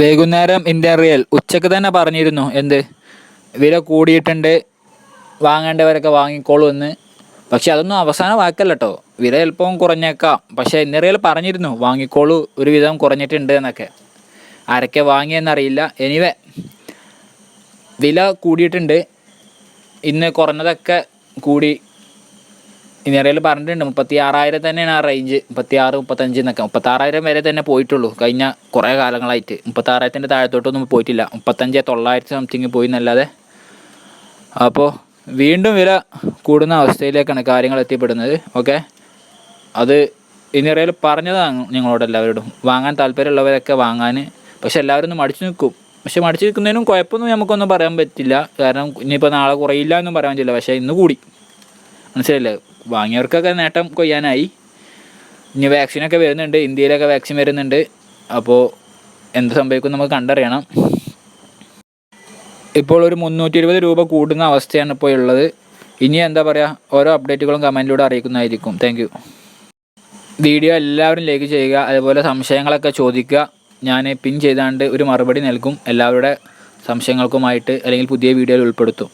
വൈകുന്നേരം റിയൽ ഉച്ചയ്ക്ക് തന്നെ പറഞ്ഞിരുന്നു എന്ത്? വില കൂടിയിട്ടുണ്ട് വാങ്ങേണ്ടവരൊക്കെ വാങ്ങിക്കോളൂ എന്ന്. പക്ഷെ അതൊന്നും അവസാന വാക്കല്ല കേട്ടോ വില എളുപ്പം കുറഞ്ഞേക്കാം. പക്ഷേ ഇന്നറിയൽ റിയൽ പറഞ്ഞിരുന്നു വാങ്ങിക്കോളൂ ഒരുവിധം കുറഞ്ഞിട്ടുണ്ട് എന്നൊക്കെ. ആരൊക്കെ വാങ്ങിയെന്നറിയില്ല. എനിവേ വില കൂടിയിട്ടുണ്ട്. ഇന്ന് കുറഞ്ഞതൊക്കെ കൂടി ഇന്ത്യയിൽ പറഞ്ഞിട്ടുണ്ട് മുപ്പത്തി ആറായിരം തന്നെയാണ് ആ റേഞ്ച് മുപ്പത്തി ആറ് മുപ്പത്തഞ്ച് എന്നൊക്കെ. മുപ്പത്താറായിരം വരെ തന്നെ പോയിട്ടുള്ളൂ കഴിഞ്ഞ കുറേ കാലങ്ങളായിട്ട്. മുപ്പത്താറായിരത്തിന്റെ താഴത്തോട്ടൊന്നും പോയിട്ടില്ല. മുപ്പത്തഞ്ച് തൊള്ളായിരത്തി സംതിങ് പോയി എന്നല്ലാതെ. അപ്പോൾ വീണ്ടും വില കൂടുന്ന അവസ്ഥയിലേക്കാണ് കാര്യങ്ങൾ എത്തിപ്പെടുന്നത്. ഓക്കെ അത് ഇനി അറിയാൽ പറഞ്ഞതാണ് ഞങ്ങളോട് എല്ലാവരോടും. വാങ്ങാൻ താല്പര്യമുള്ളവരൊക്കെ വാങ്ങാൻ. പക്ഷെ എല്ലാവരും ഒന്ന് മടിച്ചു നിൽക്കും. പക്ഷെ മടിച്ചു നിൽക്കുന്നതിനും കുഴപ്പമൊന്നും നമുക്കൊന്നും പറയാൻ പറ്റില്ല. കാരണം ഇനിയിപ്പോൾ നാളെ കുറയില്ല എന്നും പറയാൻ പറ്റില്ല. പക്ഷേ ഇന്ന് കൂടി. മനസ്സിലായില്ലേ? വാങ്ങിയവർക്കൊക്കെ നേട്ടം കൊയ്യാനായി. ഇനി വാക്സിനൊക്കെ വരുന്നുണ്ട്. ഇന്ത്യയിലൊക്കെ വാക്സിൻ വരുന്നുണ്ട്. അപ്പോൾ എന്ത് സംഭവിക്കും നമുക്ക് കണ്ടറിയണം. ഇപ്പോൾ ഒരു മുന്നൂറ്റി ഇരുപത് രൂപ കൂടുന്ന അവസ്ഥയാണ് ഇപ്പോൾ ഉള്ളത്. ഇനി എന്താ പറയുക ഓരോ അപ്ഡേറ്റുകളും കമന്റിലൂടെ അറിയിക്കുന്നതായിരിക്കും. താങ്ക് വീഡിയോ എല്ലാവരും ലൈക്ക് ചെയ്യുക. അതുപോലെ സംശയങ്ങളൊക്കെ ചോദിക്കുക. ഞാൻ പിൻ ചെയ്താണ്ട് ഒരു മറുപടി നൽകും. എല്ലാവരുടെ സംശയങ്ങൾക്കുമായിട്ട് അല്ലെങ്കിൽ പുതിയ വീഡിയോയിൽ ഉൾപ്പെടുത്തും.